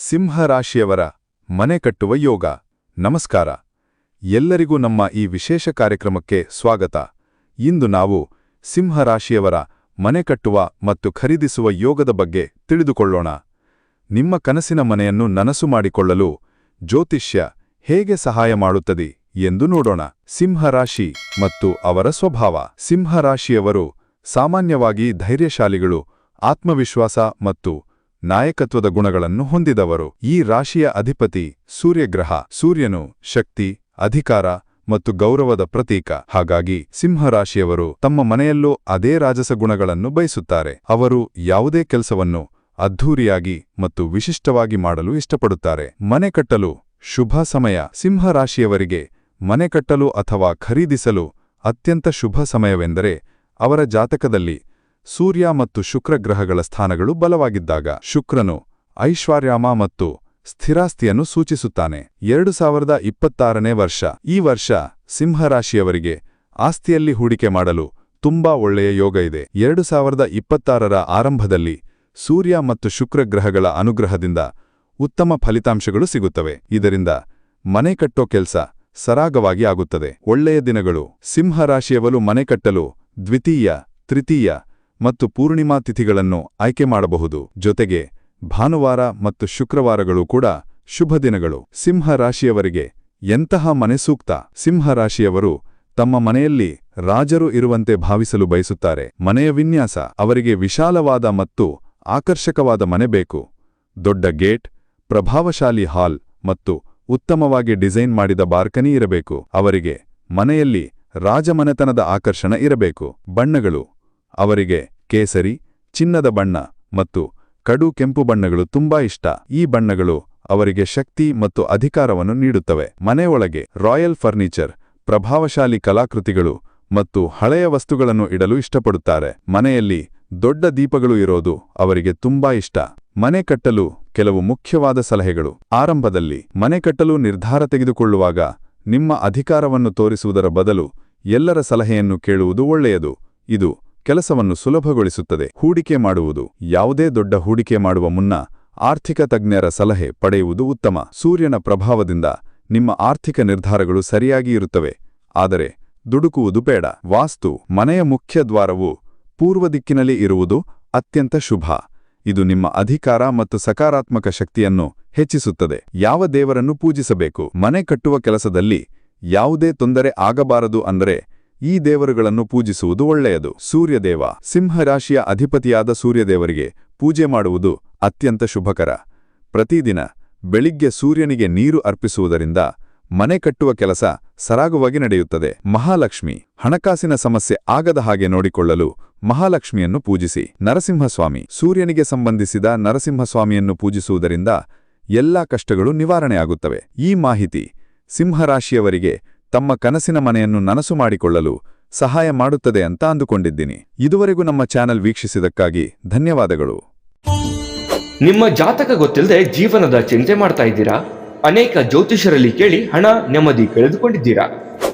ಸಿಂಹರಾಶಿಯವರ ಮನೆ ಕಟ್ಟುವ ಯೋಗ. ನಮಸ್ಕಾರ. ಎಲ್ಲರಿಗೂ ನಮ್ಮ ಈ ವಿಶೇಷ ಕಾರ್ಯಕ್ರಮಕ್ಕೆ ಸ್ವಾಗತ. ಇಂದು ನಾವು ಸಿಂಹರಾಶಿಯವರ ಮನೆ ಕಟ್ಟುವ ಮತ್ತು ಖರೀದಿಸುವ ಯೋಗದ ಬಗ್ಗೆ ತಿಳಿದುಕೊಳ್ಳೋಣ. ನಿಮ್ಮ ಕನಸಿನ ಮನೆಯನ್ನು ನನಸು ಮಾಡಿಕೊಳ್ಳಲು ಜ್ಯೋತಿಷ್ಯ ಹೇಗೆ ಸಹಾಯ ಮಾಡುತ್ತದೆ ಎಂದು ನೋಡೋಣ. ಸಿಂಹರಾಶಿ ಮತ್ತು ಅವರ ಸ್ವಭಾವ. ಸಿಂಹರಾಶಿಯವರು ಸಾಮಾನ್ಯವಾಗಿ ಧೈರ್ಯಶಾಲಿಗಳು, ಆತ್ಮವಿಶ್ವಾಸ ಮತ್ತು ನಾಯಕತ್ವದ ಗುಣಗಳನ್ನು ಹೊಂದಿದವರು. ಈ ರಾಶಿಯ ಅಧಿಪತಿ ಸೂರ್ಯಗ್ರಹ, ಸೂರ್ಯನು ಶಕ್ತಿ, ಅಧಿಕಾರ ಮತ್ತು ಗೌರವದ ಪ್ರತೀಕ. ಹಾಗಾಗಿ ಸಿಂಹರಾಶಿಯವರು ತಮ್ಮ ಮನೆಯಲ್ಲೂ ಅದೇ ರಾಜಸ ಗುಣಗಳನ್ನು ಬಯಸುತ್ತಾರೆ. ಅವರು ಯಾವುದೇ ಕೆಲಸವನ್ನು ಅದ್ಧೂರಿಯಾಗಿ ಮತ್ತು ವಿಶಿಷ್ಟವಾಗಿ ಮಾಡಲು ಇಷ್ಟಪಡುತ್ತಾರೆ. ಮನೆ ಕಟ್ಟಲು ಶುಭ ಸಮಯ. ಸಿಂಹರಾಶಿಯವರಿಗೆ ಮನೆ ಕಟ್ಟಲು ಅಥವಾ ಖರೀದಿಸಲು ಅತ್ಯಂತ ಶುಭ ಸಮಯವೆಂದರೆ ಅವರ ಜಾತಕದಲ್ಲಿ ಸೂರ್ಯ ಮತ್ತು ಶುಕ್ರ ಗ್ರಹಗಳ ಸ್ಥಾನಗಳು ಬಲವಾಗಿದ್ದಾಗ ಶುಕ್ರನು ಐಶ್ವರ್ಯಾಮ ಮತ್ತು ಸ್ಥಿರಾಸ್ತಿಯನ್ನು ಸೂಚಿಸುತ್ತಾನೆ. ಎರಡು ಸಾವಿರದ ಇಪ್ಪತ್ತಾರನೇ ವರ್ಷ. ಈ ವರ್ಷ ಸಿಂಹರಾಶಿಯವರಿಗೆ ಆಸ್ತಿಯಲ್ಲಿ ಹೂಡಿಕೆ ಮಾಡಲು ತುಂಬಾ ಒಳ್ಳೆಯ ಯೋಗ ಇದೆ. ಎರಡು ಸಾವಿರದ ಇಪ್ಪತ್ತಾರರ ಆರಂಭದಲ್ಲಿ ಸೂರ್ಯ ಮತ್ತು ಶುಕ್ರ ಗ್ರಹಗಳ ಅನುಗ್ರಹದಿಂದ ಉತ್ತಮ ಫಲಿತಾಂಶಗಳು ಸಿಗುತ್ತವೆ. ಇದರಿಂದ ಮನೆ ಕಟ್ಟೋ ಕೆಲಸ ಸರಾಗವಾಗಿ ಆಗುತ್ತದೆ. ಒಳ್ಳೆಯ ದಿನಗಳು. ಸಿಂಹರಾಶಿಯವಲು ಮನೆ ಕಟ್ಟಲು ದ್ವಿತೀಯ, ತೃತೀಯ ಮತ್ತು ಪೂರ್ಣಿಮಾ ತಿಥಿಗಳನ್ನು ಆಯ್ಕೆ ಮಾಡಬಹುದು. ಜೊತೆಗೆ, ಭಾನುವಾರ ಮತ್ತು ಶುಕ್ರವಾರಗಳು ಕೂಡ ಶುಭ ದಿನಗಳು. ಸಿಂಹ ರಾಶಿಯವರಿಗೆ ಎಂತಹ ಮನೆ ಸೂಕ್ತ? ಸಿಂಹರಾಶಿಯವರು ತಮ್ಮ ಮನೆಯಲ್ಲಿ ರಾಜರು ಇರುವಂತೆ ಭಾವಿಸಲು ಬಯಸುತ್ತಾರೆ. ಮನೆಯ ವಿನ್ಯಾಸ, ಅವರಿಗೆ ವಿಶಾಲವಾದ ಮತ್ತು ಆಕರ್ಷಕವಾದ ಮನೆ ಬೇಕು. ದೊಡ್ಡ ಗೇಟ್, ಪ್ರಭಾವಶಾಲಿ ಹಾಲ್ ಮತ್ತು ಉತ್ತಮವಾಗಿ ಡಿಸೈನ್ ಮಾಡಿದ ಬಾರ್ಕನಿ ಇರಬೇಕು. ಅವರಿಗೆ ಮನೆಯಲ್ಲಿ ರಾಜಮನೆತನದ ಆಕರ್ಷಣ ಇರಬೇಕು. ಬಣ್ಣಗಳು ಅವರಿಗೆ ಕೇಸರಿ, ಚಿನ್ನದ ಬಣ್ಣ ಮತ್ತು ಕಡು ಕೆಂಪು ಬಣ್ಣಗಳು ತುಂಬಾ ಇಷ್ಟ. ಈ ಬಣ್ಣಗಳು ಅವರಿಗೆ ಶಕ್ತಿ ಮತ್ತು ಅಧಿಕಾರವನ್ನು ನೀಡುತ್ತವೆ. ಮನೆಯೊಳಗೆ ರಾಯಲ್ ಫರ್ನಿಚರ್, ಪ್ರಭಾವಶಾಲಿ ಕಲಾಕೃತಿಗಳು ಮತ್ತು ಹಳೆಯ ವಸ್ತುಗಳನ್ನು ಇಡಲು ಇಷ್ಟಪಡುತ್ತಾರೆ. ಮನೆಯಲ್ಲಿ ದೊಡ್ಡ ದೀಪಗಳು ಇರೋದು ಅವರಿಗೆ ತುಂಬಾ ಇಷ್ಟ. ಮನೆ ಕಟ್ಟಲು ಕೆಲವು ಮುಖ್ಯವಾದ ಸಲಹೆಗಳು. ಆರಂಭದಲ್ಲಿ ಮನೆ ಕಟ್ಟಲು ನಿರ್ಧಾರ ತೆಗೆದುಕೊಳ್ಳುವಾಗ ನಿಮ್ಮ ಅಧಿಕಾರವನ್ನು ತೋರಿಸುವುದರ ಬದಲು ಎಲ್ಲರ ಸಲಹೆಯನ್ನು ಕೇಳುವುದು ಒಳ್ಳೆಯದು. ಇದು ಕೆಲಸವನ್ನು ಸುಲಭಗೊಳಿಸುತ್ತದೆ. ಹೂಡಿಕೆ ಮಾಡುವುದು. ಯಾವುದೇ ದೊಡ್ಡ ಹೂಡಿಕೆ ಮಾಡುವ ಮುನ್ನ ಆರ್ಥಿಕ ತಜ್ಞರ ಸಲಹೆ ಪಡೆಯುವುದು ಉತ್ತಮ. ಸೂರ್ಯನ ಪ್ರಭಾವದಿಂದ ನಿಮ್ಮ ಆರ್ಥಿಕ ನಿರ್ಧಾರಗಳು ಸರಿಯಾಗಿ ಇರುತ್ತವೆ. ಆದರೆ ದುಡುಕುವುದು ಬೇಡ. ವಾಸ್ತು, ಮನೆಯ ಮುಖ್ಯ ದ್ವಾರವು ಪೂರ್ವ ದಿಕ್ಕಿನಲ್ಲಿ ಇರುವುದು ಅತ್ಯಂತ ಶುಭ. ಇದು ನಿಮ್ಮ ಅಧಿಕಾರ ಮತ್ತು ಸಕಾರಾತ್ಮಕ ಶಕ್ತಿಯನ್ನು ಹೆಚ್ಚಿಸುತ್ತದೆ. ಯಾವ ದೇವರನ್ನು ಪೂಜಿಸಬೇಕು? ಮನೆ ಕಟ್ಟುವ ಕೆಲಸದಲ್ಲಿ ಯಾವುದೇ ತೊಂದರೆ ಆಗಬಾರದು ಅಂದರೆ ಈ ದೇವರುಗಳನ್ನು ಪೂಜಿಸುವುದು ಒಳ್ಳೆಯದು. ಸೂರ್ಯದೇವ, ಸಿಂಹರಾಶಿಯ ಅಧಿಪತಿಯಾದ ಸೂರ್ಯದೇವರಿಗೆ ಪೂಜೆ ಮಾಡುವುದು ಅತ್ಯಂತ ಶುಭಕರ. ಪ್ರತಿದಿನ ಬೆಳಿಗ್ಗೆ ಸೂರ್ಯನಿಗೆ ನೀರು ಅರ್ಪಿಸುವುದರಿಂದ ಮನೆ ಕಟ್ಟುವ ಕೆಲಸ ಸರಾಗವಾಗಿ ನಡೆಯುತ್ತದೆ. ಮಹಾಲಕ್ಷ್ಮಿ, ಹಣಕಾಸಿನ ಸಮಸ್ಯೆ ಆಗದ ಹಾಗೆ ನೋಡಿಕೊಳ್ಳಲು ಮಹಾಲಕ್ಷ್ಮಿಯನ್ನು ಪೂಜಿಸಿ. ನರಸಿಂಹಸ್ವಾಮಿ, ಸೂರ್ಯನಿಗೆ ಸಂಬಂಧಿಸಿದ ನರಸಿಂಹಸ್ವಾಮಿಯನ್ನು ಪೂಜಿಸುವುದರಿಂದ ಎಲ್ಲಾ ಕಷ್ಟಗಳು ನಿವಾರಣೆಯಾಗುತ್ತವೆ. ಈ ಮಾಹಿತಿ ಸಿಂಹರಾಶಿಯವರಿಗೆ ತಮ್ಮ ಕನಸಿನ ಮನೆಯನ್ನು ನನಸು ಮಾಡಿಕೊಳ್ಳಲು ಸಹಾಯ ಮಾಡುತ್ತದೆ ಅಂತ ಅಂದುಕೊಂಡಿದ್ದೀನಿ. ಇದುವರೆಗೂ ನಮ್ಮ ಚಾನೆಲ್ ವೀಕ್ಷಿಸಿದಕ್ಕಾಗಿ ಧನ್ಯವಾದಗಳು. ನಿಮ್ಮ ಜಾತಕ ಗೊತ್ತಿಲ್ಲದೆ ಜೀವನದ ಚಿಂತೆ ಮಾಡ್ತಾ ಇದ್ದೀರಾ? ಅನೇಕ ಜ್ಯೋತಿಷರಲ್ಲಿ ಕೇಳಿ ಹಣ ನೆಮ್ಮದಿ ಕಳೆದುಕೊಂಡಿದ್ದೀರಾ?